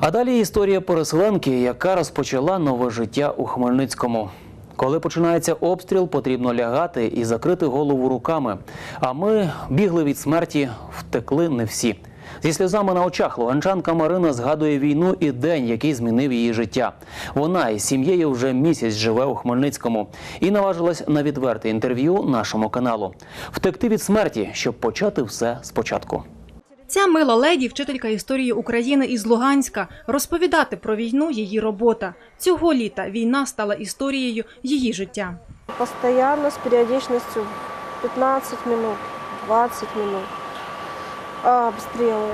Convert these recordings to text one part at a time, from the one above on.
А далі історія переселенки, яка розпочала нове життя у Хмельницькому. Коли починається обстріл, потрібно лягати і закрити голову руками. А ми бігли від смерті, втекли не всі. Зі сльозами на очах луганчанка Марина згадує війну і день, який змінив її життя. Вона із сім'єю вже місяць живе у Хмельницькому і наважилась на відверте інтерв'ю нашому каналу. Втекти від смерті, щоб почати все спочатку. Ця мила леді, вчителька історії України із Луганська, розповідати про війну її робота. Цього літа війна стала історією її життя. Постоянно с периодичностью 15 минут, 20 минут а, обстрелы.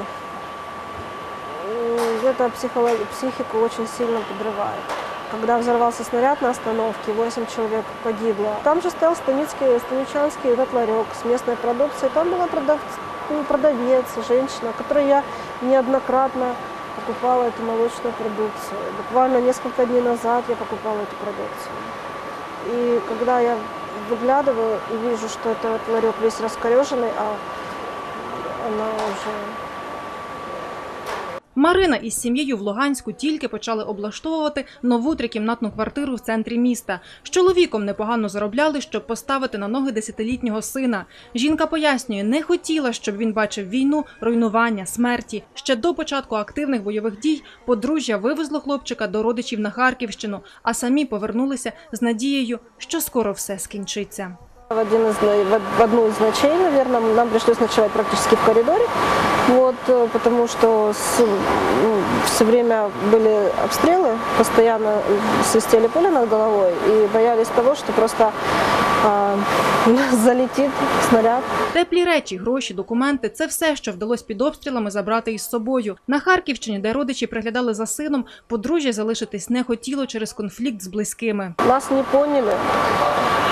М, Это психолог- психику очень сильно подрывает. Когда взорвался снаряд на остановке, 8 человек погибло. Там же стоял станицкий, станичанский этот ларек с местной продукцией. Там была продав- ну, продавец, женщина, которой я неоднократно покупала эту молочную продукцию. Буквально несколько дней назад я покупала эту продукцию. И когда я выглядываю и вижу, что этот ларек весь раскореженный, а она уже Марина із сім'єю в Луганську тільки почали облаштовувати нову трикімнатну квартиру в центрі міста. З чоловіком непогано заробляли, щоб поставити на ноги десятилітнього сина. Жінка пояснює, не хотіла, щоб він бачив війну, руйнування, смерті. Ще до початку активних бойових дій подружжя вивезло хлопчика до родичів на Харківщину, а самі повернулися з надією, що скоро все скінчиться. В, один из, в одну из ночей, наверное, нам пришлось ночевать практически в коридоре, вот, э, потому что с- все время были обстрелы, постоянно свистели пули над головой и боялись того, что просто а, залетит снаряд Теплі речі, гроші, документи це все, що вдалося під обстрілами забрати із собою. На Харківщині, де родичі приглядали за сином, подружжя залишитись не хотіло через конфлікт з близькими. Нас не поняли,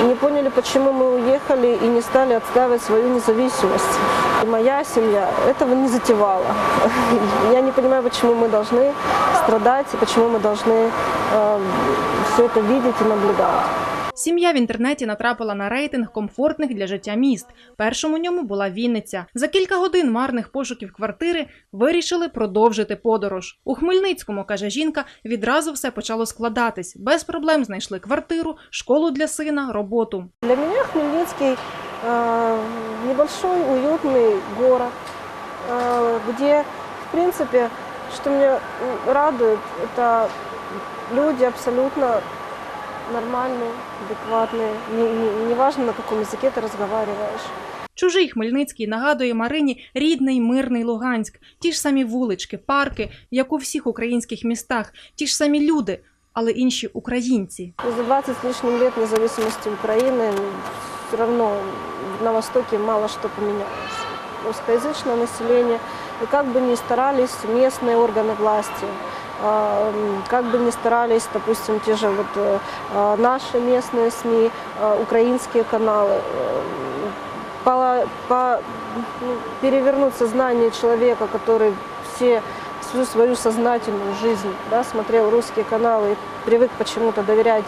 не поняли, почему мы уехали и не стали отстаивать свою независимость. И моя семья этого не затевала. Я не понимаю, почему мы должны страдать и почему мы должны все это видеть и наблюдать. Сім'я в інтернеті натрапила на рейтинг комфортних для життя міст. Першим у ньому була Вінниця. За кілька годин марних пошуків квартири вирішили продовжити подорож. У Хмельницькому, каже жінка, відразу все почало складатись. Без проблем знайшли квартиру, школу для сина, роботу. Для меня Хмельницкий э, небольшой, уютный город, э, где, в принципе, что меня м, радует, это люди абсолютно нормальные, адекватные. Не, не- неважно, на каком языке ты разговариваешь. Чужий Хмельницький нагадує Марині рідний мирний Луганськ, ті ж самі вулички, парки, як у всіх українських містах, ті ж самі люди, але інші українці. И за 20 с лишним лет независимости Украины все равно на Востоке мало что поменялось. Русскоязычное население, и как бы ни старались местные органы власти, а, м, как бы ни старались, допустим, те же вот э, а, наши местные СМИ, а, украинские каналы, э, по- по- ну, перевернуть сознание человека, который все всю свою сознательную жизнь да, смотрел русские каналы и привык почему-то доверять м,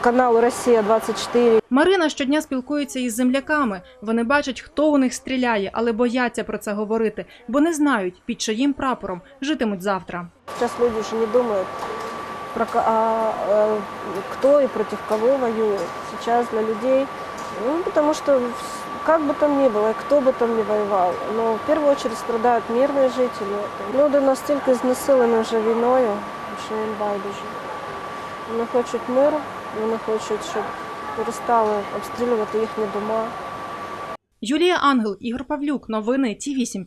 каналу Россия 24 Марина щодня спілкується із земляками. Вони бачать, хто у них стріляє, але бояться про це говорити, бо не знають, під чиїм прапором житимуть завтра. Сейчас люди уже не думают, про, ко- а, э, кто и против кого воюет. Сейчас для людей, ну, потому что вс- как бы там ни было, и кто бы там ни воевал, но в первую очередь страдают мирные жители. Люди настільки знесилені вже війною, що їм байдуже. Вони хочуть миру, вони хочуть, щоб перестали обстрілювати їхні дома. Юлія Ангел, Ігор Павлюк. Новини Ті 8